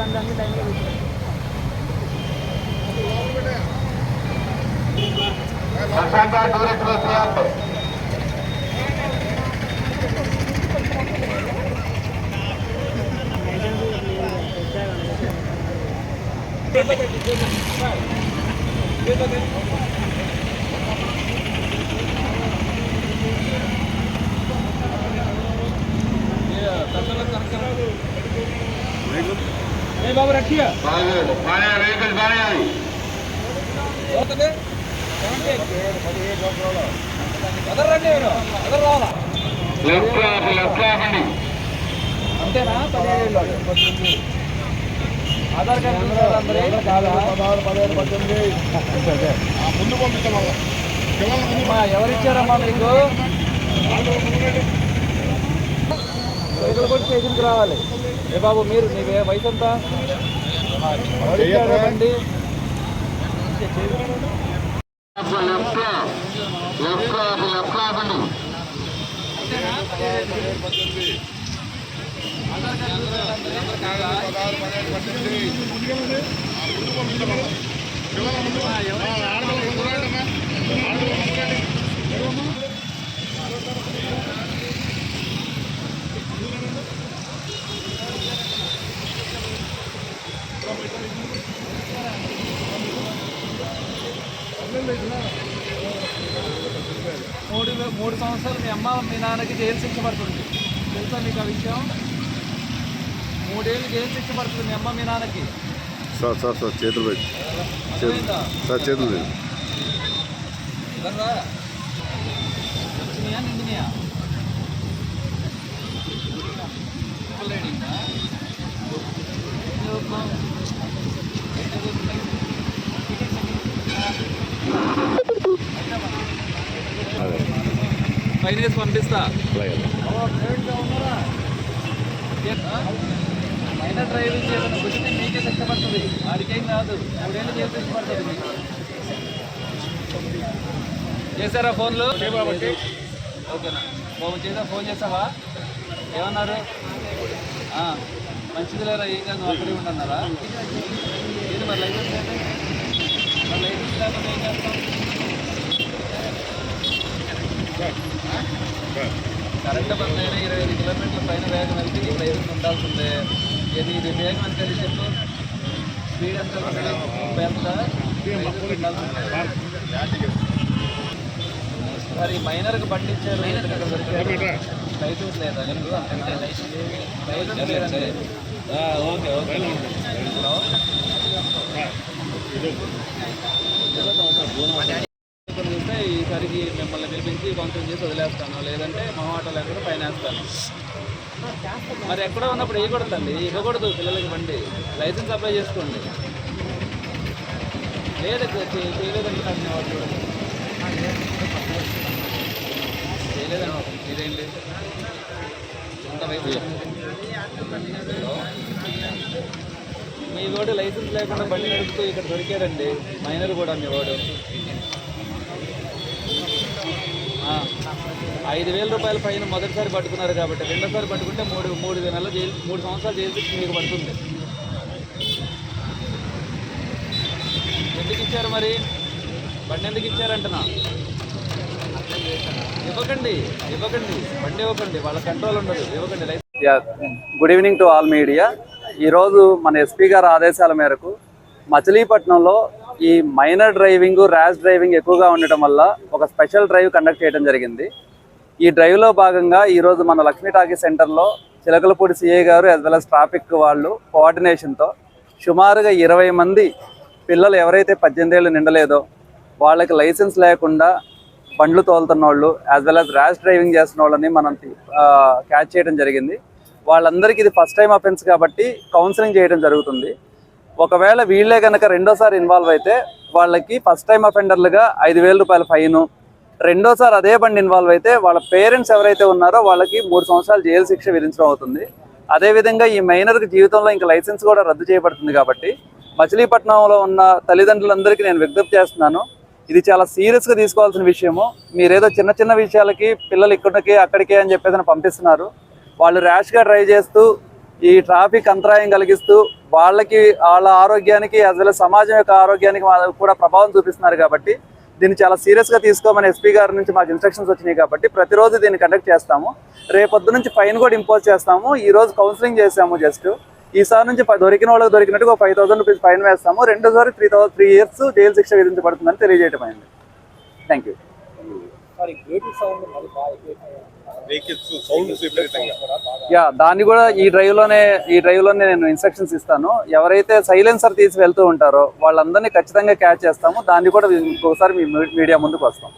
bandangnya tanya gitu Tersangka 2019 Thank you. అంతేనా పదిహేడు Aadhaar card? కాదా? ముందు ఎవరిచ్చారమ్మా మీకు సైకిల్ కొట్టి స్టేషన్కి రావాలి ఏ బాబు మీరు నీ వే- వయసు ఎంత ఎవరిచ్చారు బండి left left off left off అండి పిల్లలు ముందు ఆడపిల్లలు ముందు రండి అమ్మా. ఆడపిల్లలు ముందు రండి. మూడు మూడు సంవత్సరాలు మీ అమ్మ మీ నాన్నకి జైలు శిక్ష పడుతుంది. తెలుసా మీకు ఆ విషయం? మూడేళ్ళు జైలు శిక్ష పడుతుంది మీ అమ్మ మీ నాన్నకి. సార్ సార్ సార్ చేతులు పెట్టి. సార్ చేతులు పెట్టి. నిండినాయా? ఫైన్ వేసి పంపిస్తా. మైనర్ డ్రైవింగ్ ఏదైనా మీకే శిక్ష పడుతుంది కాదు. మూడేళ్ళు జైలు పడుతుంది మీకు. చేశారా ఫోన్లు? ఓకేనా. ఫోన్ చేసా ఫోన్ చేసావా? ఏమన్నారు? మంచిది లేరా ఏం కాదు అక్కడే ఉండన్నారా ఏంటి మరి లైసెన్స్? మరి లైసెన్స్ లేకపోతే ఏం చేస్తాం? కరెంట్ బంద్ అయినా ఇరవై ఐదు కిలోమీటర్ల పైన వేగం వెళ్తే ఈ ఉండాల్సిందే. ఇది ఇది వేగం ఎంత చెప్పు. స్పీడ్ ఎంత మరి మైనర్కి దొరికాడు. లైసెన్స్ లేదా? Okay okay. హలో? ఇది మిమ్మల్ని పిలిపించి కౌన్సిలింగ్ చేసి వదిలేస్తాను. లేదంటే మా మొహమాట లేకుండా పైన వేస్తాను. మరి ఎక్కడో ఉన్నప్పుడు వేయకూడదు అండి ఇవ్వకూడదు పిల్లలకి బండి. లైసెన్స్ అప్లై చేసుకోండి. లేదు చేయలేదండి చేయలేదంటే నాకు నేను వాడు చూడండి చేయలేదండి ఇదేంటి ఇంత వయసు మీ వాడు లైసెన్స్ లేకుండా బండి నడుపుతూ ఇక్కడ దొరికారండి మైనర్ కూడా మీ వాడు ఆ, ఐదు వేల రూపాయల పైన మొదటిసారి పట్టుకున్నారు కాబట్టి రెండోసారి పట్టుకుంటే మూడు మూడు నెలలు జైలు మూడు సంవత్సరాలు జైలు శిక్ష మీకు పడుతుంది. ఎందుకు ఇచ్చారు మరి? బండి ఎందుకు ఇచ్చారంటున్నా ఇవ్వకండి ఇవ్వకండి బండి ఇవ్వకండి వాళ్ళ కంట్రోల్ ఉండదు ఇవ్వకండి good evening to all media ఈరోజు మన ఎస్పీ గారి ఆదేశాల మేరకు మచిలీపట్నంలో ఈ మైనర్ డ్రైవింగ్ ర్యాష్ డ్రైవింగ్ ఎక్కువగా ఉండటం వల్ల ఒక స్పెషల్ డ్రైవ్ కండక్ట్ చేయడం జరిగింది. ఈ డ్రైవ్లో భాగంగా ఈరోజు మన లక్ష్మీ టాకీ సెంటర్లో చిలకలపూడి సిఐ గారు యాజ్ వెల్ అస్ ట్రాఫిక్ వాళ్ళు కోఆర్డినేషన్తో సుమారుగా ఇరవై మంది పిల్లలు ఎవరైతే పద్దెనిమిది ఏళ్ళు నిండలేదో వాళ్ళకి లైసెన్స్ లేకుండా బండ్లు తోలుతున్న వాళ్ళు as well as rash driving చేస్తున్న వాళ్ళని మనం క్యాచ్ చేయడం జరిగింది. వాళ్ళందరికీ ఇది ఫస్ట్ టైం అఫెన్స్ కాబట్టి కౌన్సిలింగ్ చేయడం జరుగుతుంది. ఒకవేళ వీళ్ళే కనుక రెండోసారి ఇన్వాల్వ్ అయితే వాళ్ళకి ఫస్ట్ టైం అఫెండర్లుగా ఐదు వేల రూపాయల ఫైను రెండోసారి అదే బండి ఇన్వాల్వ్ అయితే వాళ్ళ పేరెంట్స్ ఎవరైతే ఉన్నారో వాళ్ళకి మూడు సంవత్సరాలు జైలు శిక్ష విధించడం అవుతుంది. అదేవిధంగా ఈ మైనర్కి జీవితంలో ఇంకా లైసెన్స్ కూడా రద్దు చేయబడుతుంది కాబట్టి మచిలీపట్నంలో ఉన్న తల్లిదండ్రులందరికీ నేను విజ్ఞప్తి చేస్తున్నాను. ఇది చాలా సీరియస్గా తీసుకోవాల్సిన విషయము. మీరేదో చిన్న చిన్న విషయాలకి పిల్లలు ఇక్కడికి అక్కడికి అని చెప్పేసి పంపిస్తున్నారు. వాళ్ళు ర్యాష్గా డ్రైవ్ చేస్తూ ఈ ట్రాఫిక్ అంతరాయం కలిగిస్తూ వాళ్ళకి వాళ్ళ ఆరోగ్యానికి యాజ్ వెల్ సమాజం యొక్క ఆరోగ్యానికి కూడా ప్రభావం చూపిస్తున్నారు కాబట్టి దీన్ని చాలా సీరియస్గా తీసుకోమని ఎస్పీ గారి నుంచి మాకు ఇన్స్ట్రక్షన్స్ వచ్చినాయి కాబట్టి ప్రతిరోజు దీన్ని కండక్ట్ చేస్తాము. రేపొద్దు నుంచి ఫైన్ కూడా ఇంపోజ్ చేస్తాము. ఈ రోజు కౌన్సిలింగ్ చేసాము జస్ట్ ఈసారి నుంచి దొరికిన వాళ్ళకి దొరికినట్టుగా ఫైవ్ థౌసండ్ రూపీస్ ఫైన్ వేస్తాము. రెండోసారి three thousand three years jail శిక్ష విధించబడుతుందని తెలియజేయటమైంది. థ్యాంక్ యూ యా దాన్ని కూడా ఈ డ్రైవ్లోనే ఈ డ్రైవ్లోనే నేను ఇన్స్ట్రక్షన్స్ ఇస్తాను. ఎవరైతే సైలెన్సర్ తీసి వెళ్తూ ఉంటారో వాళ్ళందరినీ ఖచ్చితంగా క్యాచ్ చేస్తాము. దాన్ని కూడా ఇంకోసారి మీ మీడియా ముందుకు వస్తాం.